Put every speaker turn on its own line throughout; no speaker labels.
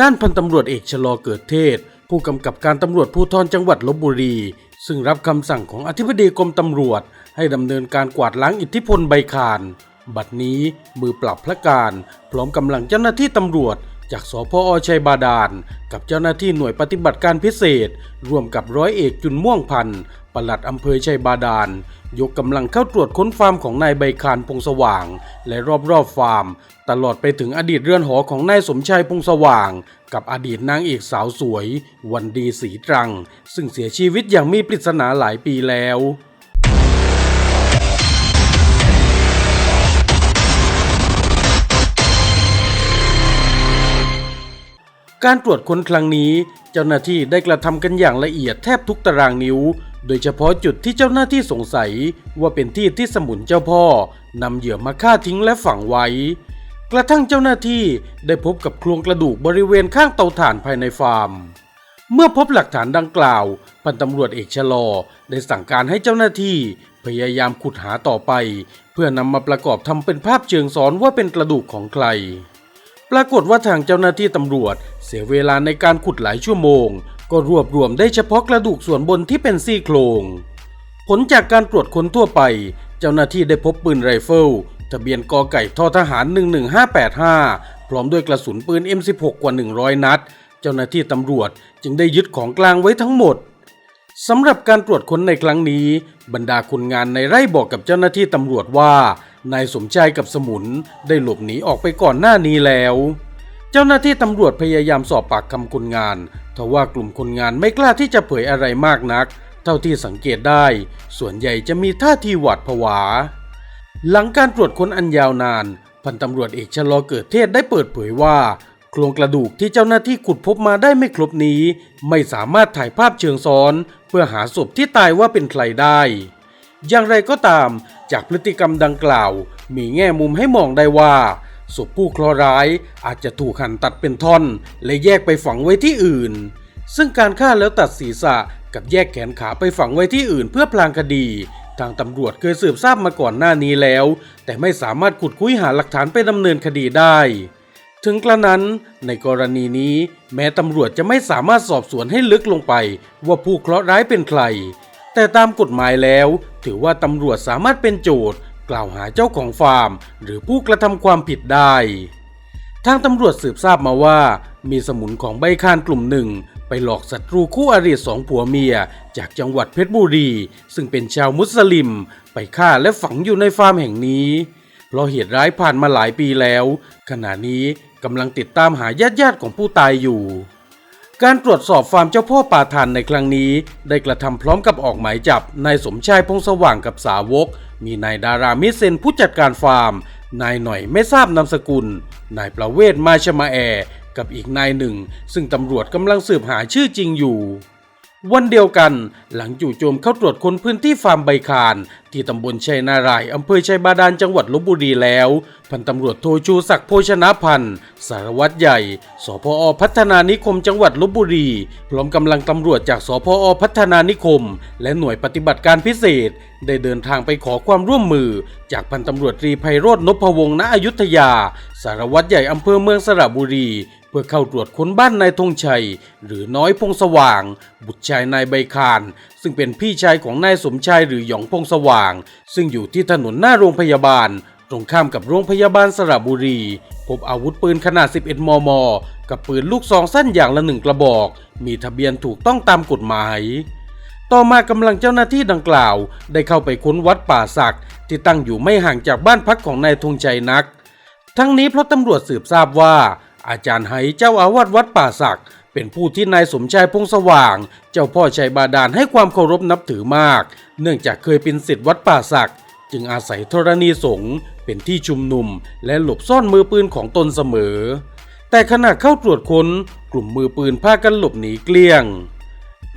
ด้านพันตำรวจเอกชะลอเกิดเทศ ผู้กำกับการตำรวจภูธรจังหวัดลบบุรี ซึ่งรับคำสั่งของอธิบดีกรมตำรวจ ให้ดำเนินการกวาดล้างอิทธิพลใบคาน บัดนี้มือปรับพระการ พร้อมกำลังเจ้าหน้าที่ตำรวจ จากสพอชัยบาดาล กับเจ้าหน้าที่หน่วยปฏิบัติการพิเศษ ร่วมกับร้อยเอกจุนม่วงพันธ์ปลัดอำเภอชัยบาดาล ยกกำลังเข้าตรวจค้นฟาร์มของนายใบคานพงสว่าง และรอบๆฟาร์ม ตลอดไปถึงอดีตเรือนหอของนายสมชายพงสว่าง กับอดีตนางเอกสาวสวย วันดีสีตรัง ซึ่งเสียชีวิตอย่างมีปริศนาหลายปีแล้ว การตรวจค้นครั้งนี้ เจ้าหน้าที่ได้กระทำกันอย่างละเอียดแทบทุกตารางนิ้ว โดยเฉพาะจุดที่เจ้าหน้าที่สงสัยว่าเป็นที่ที่สมุนเจ้าพ่อนำเหยื่อมาฆ่าทิ้งและฝังไว้ กระทั่งเจ้าหน้าที่ได้พบกับโครงกระดูกบริเวณข้างเตาถ่านภายในฟาร์ม เมื่อพบหลักฐานดังกล่าวพันตำรวจเอกชะลอ ได้สั่งการให้เจ้าหน้าที่ พยายามขุดหาต่อไป เพื่อนำมาประกอบทำเป็นภาพเชิงซ้อนว่าเป็นกระดูกของใคร ปรากฏว่าทางเจ้าหน้าที่ตำรวจ เสียเวลาในการขุดหลายชั่วโมง ก็รวบรวมได้เฉพาะกระดูกส่วนบนที่เป็นซี่โครง ผลจากการตรวจค้นทั่วไป เจ้าหน้าที่ได้พบปืนไรเฟิลทะเบียนกอไก่ทอทหาร 11585 พร้อมด้วยกระสุนปืน M16 กว่า 100 นัด เจ้าหน้าที่ตำรวจจึงได้ยึดของกลางไว้ทั้งหมดสำหรับการตรวจค้นในครั้งนี้ บรรดาคนงานในไร่บอกกับเจ้าหน้าที่ตำรวจว่า นายสมชายกับสมุนได้หลบหนีออกไปก่อนหน้านี้แล้ว เจ้าหน้าที่ตำรวจพยายามสอบปากคำคนงานทว่ากลุ่มคนงานไม่กล้าที่จะเผยอะไรมากนัก เท่าที่สังเกตได้ ส่วนใหญ่จะมีท่าทีหวาดผวา หลังการตรวจค้นอันยาวนาน พันตำรวจเอกชะลอเกิดเทศได้เปิดเผยว่าโครงกระดูกที่เจ้าหน้าที่ขุดพบมาได้ไม่ครบนี้ ไม่สามารถถ่ายภาพเชิงซ้อน เพื่อหาศพที่ตายว่าเป็นใครได้ อย่างไรก็ตาม จากพฤติกรรมดังกล่าว มีแง่มุมให้มองได้ว่าศพผู้เคราะห์ร้ายอาจจะถูกหั่นตัดเป็นท่อน และแยกไปฝังไว้ที่อื่น ซึ่งการฆ่าแล้วตัดศีรษะกับแยกแขนขาไปฝังไว้ที่อื่นเพื่อพลางคดี ทางตำรวจเคยสืบทราบมาก่อนหน้านี้แล้ว แต่ไม่สามารถขุดคุ้ยหาหลักฐานไปดำเนินคดีได้ ถึงกระนั้น ในกรณีนี้ แม้ตำรวจจะไม่สามารถสอบสวนให้ลึกลงไป ว่าผู้เคราะห์ร้ายเป็นใคร แต่ตามกฎหมายแล้ว ถือว่าตำรวจสามารถเป็นโจทย์ กล่าวหาเจ้าของฟาร์ม หรือผู้กระทำความผิดได้ ทางตำรวจสืบทราบมาว่า มีสมุนของใบคานกลุ่มหนึ่ง ไปหลอกศัตรูคู่อริสองผัวเมีย จากจังหวัดเพชรบุรี ซึ่งเป็นชาวมุสลิม ไปฆ่าและฝังอยู่ในฟาร์มแห่งนี้เพราะเหตุร้ายผ่านมาหลายปีแล้ว ขณะนี้กำลังติดตามหาญาติญาติๆของผู้ตายอยู่ การตรวจสอบฟาร์มเจ้าพ่อป่าทานในครั้งนี้ ได้กระทำพร้อมกับออกหมายจับนายสมชายพงสว่างกับสาวก มีนายดารามิเซนผู้จัดการฟาร์ม นายหน่อยไม่ทราบนามสกุล นายประเวศมาชมาแอ กับอีกนายหนึ่ง ซึ่งตำรวจกำลังสืบหาชื่อจริงอยู่ วันเดียวกันหลังจู่โจมเข้าตรวจค้นพื้นที่ฟาร์มใบคาน ที่ตำบลชัยนารายอำเภอชัยบาดาลจังหวัดลบบุรีแล้ว พันตำรวจโทชูศักดิ์โภชนะพันธ์สารวัตรใหญ่สพอพัฒนานิคมจังหวัดลบบุรี พร้อมกำลังตำรวจจากสพอพัฒนานิคม และหน่วยปฏิบัติการพิเศษ ได้เดินทางไปขอความร่วมมือ จากพันตำรวจตรีไพโรจน์นพวงศ์ณอยุธยา สารวัตรใหญ่อำเภอเมืองสระบุรี เพื่อเข้าตรวจค้นบ้านนายธงชัย หรือน้อยพงสว่าง บุตรชายนายใบคาน ซึ่งเป็นพี่ชายของนายสมชายหรือหยองพงสว่าง ซึ่งอยู่ที่ถนนหน้าโรงพยาบาล ตรงข้ามกับโรงพยาบาลสระบุรี พบอาวุธปืนขนาด 11 มม กับปืนลูกซองสั้นอย่างละหนึ่งกระบอก มีทะเบียนถูกต้องตามกฎหมายต่อมากำลังเจ้าหน้าที่ดังกล่าว ได้เข้าไปค้นวัดป่าศักที่ตั้งอยู่ไม่ห่างจากบ้านพักของนายธงชัยนัก ทั้งนี้เพราะตำรวจสืบทราบว่า อาจารย์ไหเจ้าอาวาสวัดป่าศักดิ์เป็นผู้ที่นายสมชายพงสว่าง เจ้าพ่อชัยบาดาลให้ความเคารพนับถือมาก เนื่องจากเคยเป็นศิษย์วัดป่าศักดิ์จึงอาศัยธรณีสงฆ์เป็นที่ชุมนุม และหลบซ่อนมือปืนของตนเสมอ แต่ขณะเข้าตรวจค้นกลุ่มมือปืนพากันหลบหนีเกลี้ยง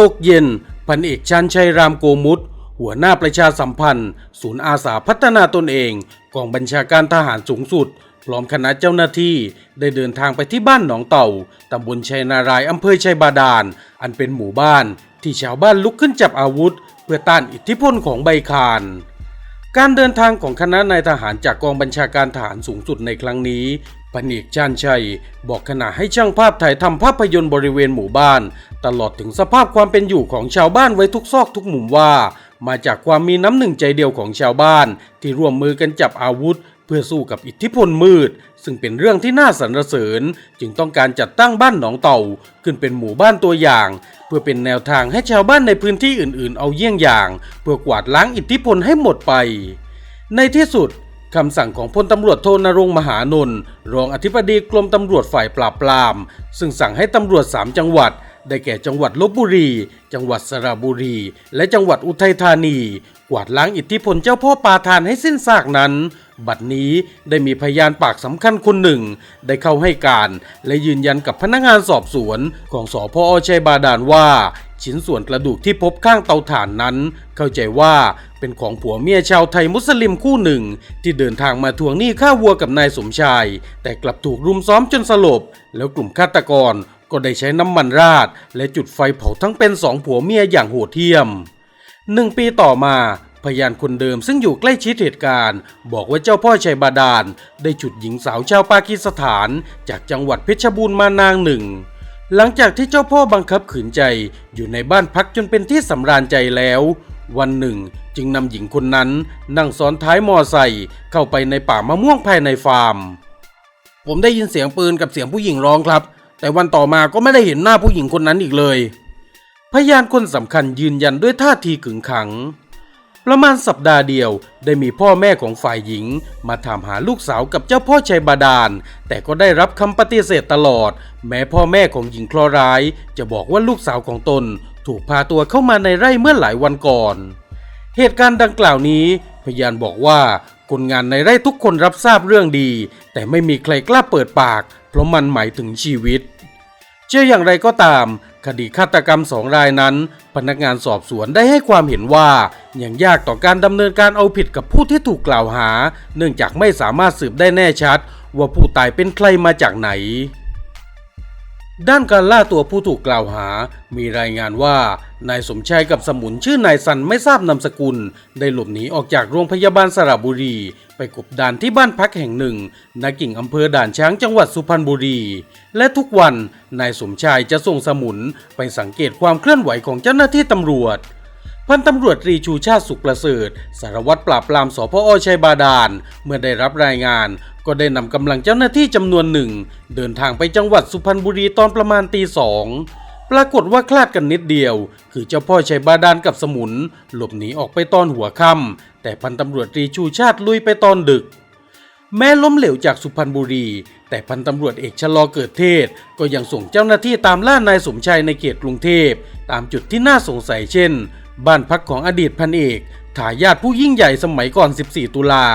ตกเย็นพันเอกชันชัยรามโกมุตหัวหน้าประชาสัมพันธ์ ศูนย์อาสาพัฒนาตนเองกองบัญชาการทหารสูงสุด พร้อมคณะเจ้าหน้าที่ได้เดินทางไปที่บ้านหนองเต่าตำบลชัยนารายอำเภอชัยบาดาล อันเป็นหมู่บ้านที่ชาวบ้านลุกขึ้นจับอาวุธ เพื่อต้านอิทธิพลของใบคานการเดินทางของคณะนายทหารจากกองบัญชาการทหารสูงสุดในครั้งนี้พันเอกชาญชัย บอกขณะให้ช่างภาพถ่ายทำภาพยนตร์บริเวณหมู่บ้าน ตลอดถึงสภาพความเป็นอยู่ของชาวบ้านไว้ทุกซอกทุกมุมว่า มาจากความมีน้ำหนึ่งใจเดียวของชาวบ้าน ที่ร่วมมือกันจับอาวุธ เพื่อสู้กับอิทธิพลมืด ซึ่งเป็นเรื่องที่น่าสรรเสริญ จึงต้องการจัดตั้งบ้านหนองเต่า ขึ้นเป็นหมู่บ้านตัวอย่าง เพื่อเป็นแนวทางให้ชาวบ้านในพื้นที่อื่นๆ เอาเยี่ยงอย่าง เพื่อกวาดล้างอิทธิพลให้หมดไป ในที่สุดคำสั่งของพลตำรวจโทนรงมหานนท์รองอธิบดีกรมตำรวจฝ่ายปราบปราม ซึ่งสั่งให้ตำรวจ 3 จังหวัด ได้แก่จังหวัดลบบุรี จังหวัดสระบุรี และจังหวัดอุทัยธานี กวาดล้างอิทธิพลเจ้าพ่อปาทานให้สิ้นซากนั้น บัดนี้ได้มีพยานปากสำคัญคนหนึ่ง ได้เข้าให้การและยืนยันกับพนักงานสอบสวนของสพอชัยบาดาลว่าชิ้นส่วนกระดูกที่พบข้างเตาถ่านนั้น เข้าใจว่าเป็นของผัวเมียชาวไทยมุสลิมคู่หนึ่ง ที่เดินทางมาทวงหนี้ค่าวัวกับนายสมชาย แต่กลับถูกรุมซ้อมจนสลบ แล้วกลุ่มฆาตกร ก็ได้ใช้น้ำมันราด และจุดไฟเผาทั้งเป็นสองผัวเมียอย่างโหดเหี้ยมหนึ่งปีต่อมาพยานคนเดิมซึ่งอยู่ใกล้ชิดเหตุการณ์ บอกว่าเจ้าพ่อชัยบาดาลได้ฉุดหญิงสาวชาวปากีสถาน จากจังหวัดเพชรบูรณ์มานางหนึ่ง หลังจากที่เจ้าพ่อบังคับขืนใจอยู่ในบ้านพักจนเป็นที่สำราญใจแล้ว วันหนึ่งจึงนำหญิงคนนั้นนั่งซ้อนท้ายมอไซค์เข้าไปในป่ามะม่วงภายในฟาร์ม ผมได้ยินเสียงปืนกับเสียงผู้หญิงร้องครับ แต่วันต่อมาก็ไม่ได้เห็นหน้าผู้หญิงคนนั้นอีกเลย พยานคนสำคัญยืนยันด้วยท่าทีขึงขัง ประมาณสัปดาห์เดียวได้มีพ่อแม่ของฝ่ายหญิง มาถามหาลูกสาวกับเจ้าพ่อชัยบาดาล แต่ก็ได้รับคำปฏิเสธตลอด แม้พ่อแม่ของหญิงคราะห์ร้าย จะบอกว่าลูกสาวของตน ถูกพาตัวเข้ามาในไร่เมื่อหลายวันก่อน เหตุการณ์ดังกล่าวนี้พยานบอกว่าคนงานในไร่ทุกคนรับทราบเรื่องดี แต่ไม่มีใครกล้าเปิดปาก เพราะมันหมายถึงชีวิต เชื่ออย่างไรก็ตาม คดีฆาตกรรมสองรายนั้น พนักงานสอบสวนได้ให้ความเห็นว่ายังยากต่อการดำเนินการเอาผิดกับผู้ที่ถูกกล่าวหา เนื่องจากไม่สามารถสืบได้แน่ชัด ว่าผู้ตายเป็นใครมาจากไหน ด้านการล่าตัวผู้ถูกกล่าวหา มีรายงานว่า นายสมชายกับสมุนชื่อนายสันไม่ทราบนามสกุล ได้หลบหนีออกจากโรงพยาบาลสระบุรี ไปกบดานที่บ้านพักแห่งหนึ่งณกิ่งอำเภอด่านช้างจังหวัดสุพรรณบุรี และทุกวันนายสมชายจะส่งสมุนไปสังเกตความเคลื่อนไหวของเจ้าหน้าที่ตำรวจพันตำรวจตรีชูชาติสุขประเสริฐสารวัตรปราบปรามสพอชัยบาดาล เมื่อได้รับรายงาน ก็ได้นำกำลังเจ้าหน้าที่จำนวนหนึ่ง เดินทางไปจังหวัดสุพรรณบุรีตอนประมาณตีสอง ปรากฏว่าคลาดกันนิดเดียว คือเจ้าพ่อชัยบาดาลกับสมุน หลบหนีออกไปตอนหัวค่ำแต่พันตำรวจตรีชูชาติลุยไปตอนดึก แม้ล้มเหลวจากสุพรรณบุรี แต่พันตำรวจเอกชะลอเกิดเทศ ก็ยังส่งเจ้าหน้าที่ตามล่านายสมชัยในเขตกรุงเทพ ตามจุดที่น่าสงสัยเช่น บ้านพักของอดีตพันเอกทายาทผู้ยิ่งใหญ่สมัยก่อน 14 ตุลา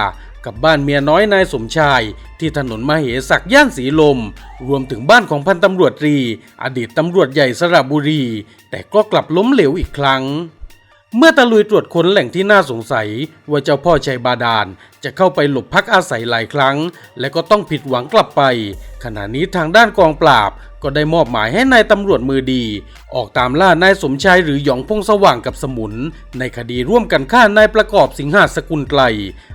กับบ้านเมียน้อยนายสมชาย ที่ถนนมาเหศักย่านสีลม รวมถึงบ้านของพันตำรวจตรี อดีตตำรวจใหญ่สระบุรี แต่ก็กลับล้มเหลวอีกครั้ง เมื่อตะลุยตรวจค้นแหล่งที่น่าสงสัย ว่าเจ้าพ่อชัยบาดาลจะเข้าไปหลบพักอาศัยหลายครั้ง และก็ต้องผิดหวังกลับไป ขณะนี้ทางด้านกองปราบ ก็ได้มอบหมายให้นายตำรวจมือดี ออกตามล่านายสมชายหรือหยองพงสว่างกับสมุน ในคดีร่วมกันฆ่านายประกอบสิงหาสกุลไกล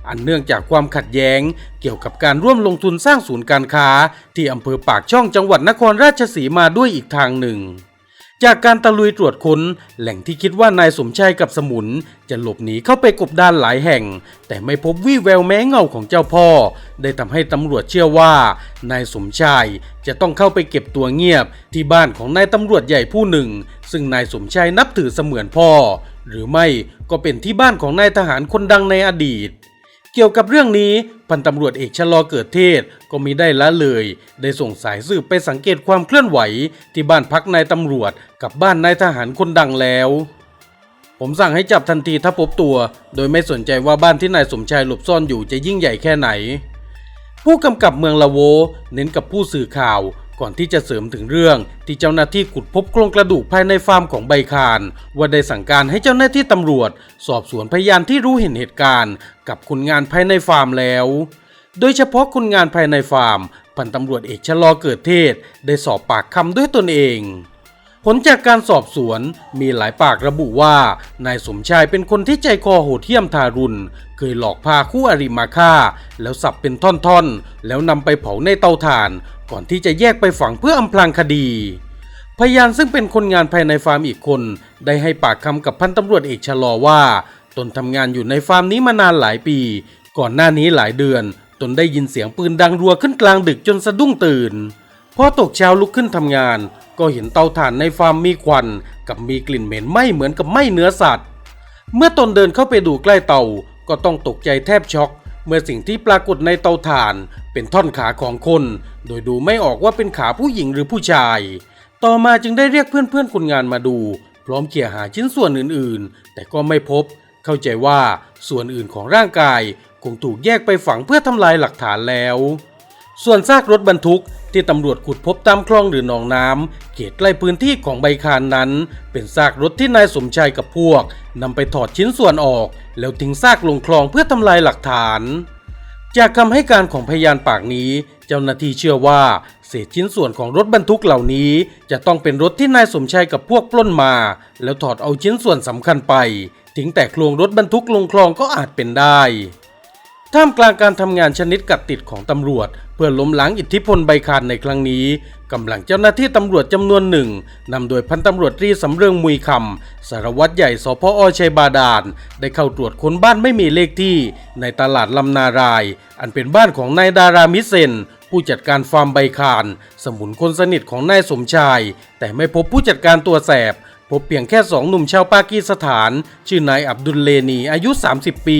อันเนื่องจากความขัดแย้ง เกี่ยวกับการร่วมลงทุนสร้างศูนย์การค้า ที่อำเภอปากช่องจังหวัดนครราชสีมาด้วยอีกทางหนึ่ง จากการตะลุยตรวจค้น แหล่งที่คิดว่านายสมชายกับสมุน จะหลบหนีเข้าไปกบดานหลายแห่ง แต่ไม่พบวี่แววแม้เงาของเจ้าพ่อ ได้ทำให้ตำรวจเชื่อว่า นายสมชายจะต้องเข้าไปเก็บตัวเงียบ ที่บ้านของนายตำรวจใหญ่ผู้หนึ่ง ซึ่งนายสมชายนับถือเสมือนพ่อ หรือไม่ก็เป็นที่บ้านของนายทหารคนดังในอดีต เกี่ยวกับเรื่องนี้พันตำรวจเอกชะลอเกิดเทศก็มีได้ละเลย ได้ส่งสายสืบไปสังเกตความเคลื่อนไหว ที่บ้านพักนายตำรวจกับบ้านนายทหารคนดังแล้ว ผมสั่งให้จับทันทีถ้าพบตัว โดยไม่สนใจว่าบ้านที่นายสมชายหลบซ่อนอยู่จะยิ่งใหญ่แค่ไหน ผู้กำกับเมืองละโว เน้นกับผู้สื่อข่าว ก่อนที่จะเสริมถึงเรื่องที่เจ้าหน้าที่ขุดพบโครงกระดูกภายในฟาร์มของใบคาน ว่าได้สั่งการให้เจ้าหน้าที่ตำรวจ สอบสวนพยานที่รู้เห็นเหตุการณ์ กับคนงานภายในฟาร์มแล้ว โดยเฉพาะคนงานภายในฟาร์ม พันตำรวจเอกชะลอเกิดเทศ ได้สอบปากคำด้วยตนเอง ผลจากการสอบสวนมีหลายปากระบุว่านายสมชายเป็นคนที่ใจคอโหดเหี้ยมทารุณ เคยหลอกพาคู่อริมาฆ่า แล้วสับเป็นท่อนๆ แล้วนำไปเผาในเตาถ่าน ก่อนที่จะแยกไปฝังเพื่ออำพรางคดี พยานซึ่งเป็นคนงานภายในฟาร์มอีกคน ได้ให้ปากคำกับพันตำรวจเอกชะลอว่า ตนทำงานอยู่ในฟาร์มนี้มานานหลายปี ก่อนหน้านี้หลายเดือน ตนได้ยินเสียงปืนดังรัวขึ้นกลางดึกจนสะดุ้งตื่นพอตกเช้าลุกขึ้นทำงาน ก็เห็นเตาถ่านในฟาร์มมีควันกับมีกลิ่นเหม็นไหม้เหมือนกับไหม้เนื้อสัตว์ เมื่อตนเดินเข้าไปดูใกล้เตาก็ต้องตกใจแทบช็อก เมื่อสิ่งที่ปรากฏในเตาถ่านเป็นท่อนขาของคน โดยดูไม่ออกว่าเป็นขาผู้หญิงหรือผู้ชาย ต่อมาจึงได้เรียกเพื่อนๆคนงานมาดู พร้อมเขี่ยหาชิ้นส่วนอื่นๆ แต่ก็ไม่พบ เข้าใจว่าส่วนอื่นของร่างกายคงถูกแยกไปฝังเพื่อทำลายหลักฐานแล้ว ส่วนซากรถบรรทุก ที่ตำรวจขุดพบตามคลองหรือหนองน้ำเขตใกล้พื้นที่ของใบคานนั้น เป็นซากรถที่นายสมชายกับพวกนำไปถอดชิ้นส่วนออก แล้วทิ้งซากลงคลองเพื่อทำลายหลักฐาน จากคำให้การของพยานปากนี้ เจ้าหน้าที่เชื่อว่า เศษชิ้นส่วนของรถบรรทุกเหล่านี้ จะต้องเป็นรถที่นายสมชายกับพวกปล้นมา แล้วถอดเอาชิ้นส่วนสำคัญไปทิ้งแต่โครงรถบรรทุกลงคลองก็อาจเป็นได้ท่ามกลางการทำงานชนิดกัดติดของตำรวจ เพื่อล้มล้างอิทธิพลใบคานในครั้งนี้กำลังเจ้าหน้าที่ตำรวจจำนวนหนึ่งนำโดยพันตำรวจตรีสำเริงมุยคำสารวัตรใหญ่สพอชัยบาดาลได้เข้าตรวจค้นบ้านไม่มีเลขที่ในตลาดลำนาราย อันเป็นบ้านของนายดารามิเซนผู้จัดการฟาร์มใบคาน สมุนคนสนิทของนายสมชาย แต่ไม่พบผู้จัดการตัวแสบ พบเพียงแค่สองหนุ่มชาวปากีสถาน ชื่อนายอับดุลเลนีอายุ 30 ปี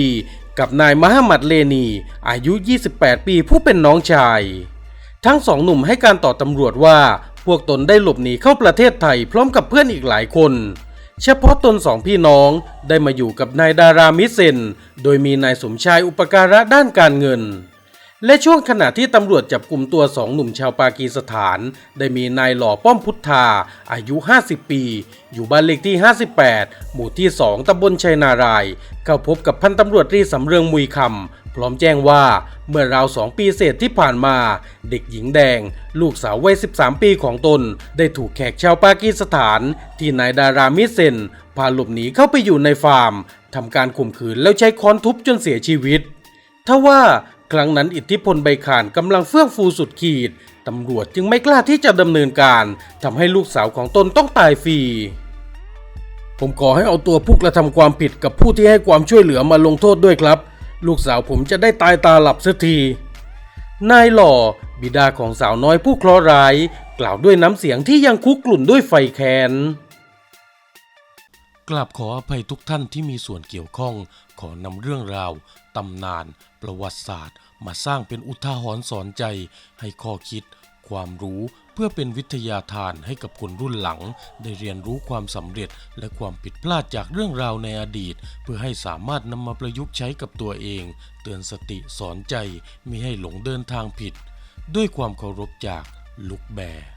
กับนายมหามัดเลนี อายุ 28 ปีผู้เป็นน้องชาย ทั้งสองหนุ่มให้การต่อตำรวจว่าพวกตนได้หลบหนีเข้าประเทศไทยพร้อมกับเพื่อนอีกหลายคน เฉพาะตนสองพี่น้องได้มาอยู่กับนายดารามิเซน โดยมีนายสมชายอุปการะด้านการเงิน และช่วงขณะที่ตำรวจจับกลุ่มตัวสองหนุ่มชาวปากีสถาน ได้มีนายหล่อป้อมพุทธา อายุ 50 ปี อยู่บ้านเลขที่ 58 หมู่ที่ 2ตำบลชัยนาราย เข้าพบกับพันตำรวจรีสำเริงมุยคำพร้อมแจ้งว่าเมื่อราวสองปีเศษที่ผ่านมา เด็กหญิงแดง ลูกสาววัย 13 ปีของตน ได้ถูกแขกชาวปากีสถาน ที่นายดารามิเซนพาหลบหนีเข้าไปอยู่ในฟาร์มทำการข่มขืนแล้วใช้ค้อนทุบจนเสียชีวิตทว่า ครั้งนั้นอิทธิพลใบขานกำลังเฟื่องฟูสุดขีด ตำรวจจึงไม่กล้าที่จะดำเนินการทำให้ลูกสาวของตนต้องตายฟรี ผมขอให้เอาตัวผู้กระทำความผิดกับผู้ที่ให้ความช่วยเหลือมาลงโทษด้วยครับ ลูกสาวผมจะได้ตายตาหลับสักที นายหล่อ บิดาของสาวน้อยผู้เคราะห์ร้าย กล่าวด้วยน้ำเสียงที่ยังคุกกลุ่นด้วยไฟแค้น กราบขออภัยทุกท่านที่มีส่วนเกี่ยวข้อง ขอนำเรื่องราว ตำนาน ประวัติศาสตร์ มาสร้างเป็นอุทาหรณ์สอนใจ ให้ข้อคิด ความรู้เพื่อเป็นวิทยาทานให้กับคนรุ่นหลัง ได้เรียนรู้ความสำเร็จและความผิดพลาดจากเรื่องราวในอดีต เพื่อให้สามารถนำมาประยุกต์ใช้กับตัวเอง เตือนสติสอนใจมิให้หลงเดินทางผิด ด้วยความเคารพจากลุกแบร์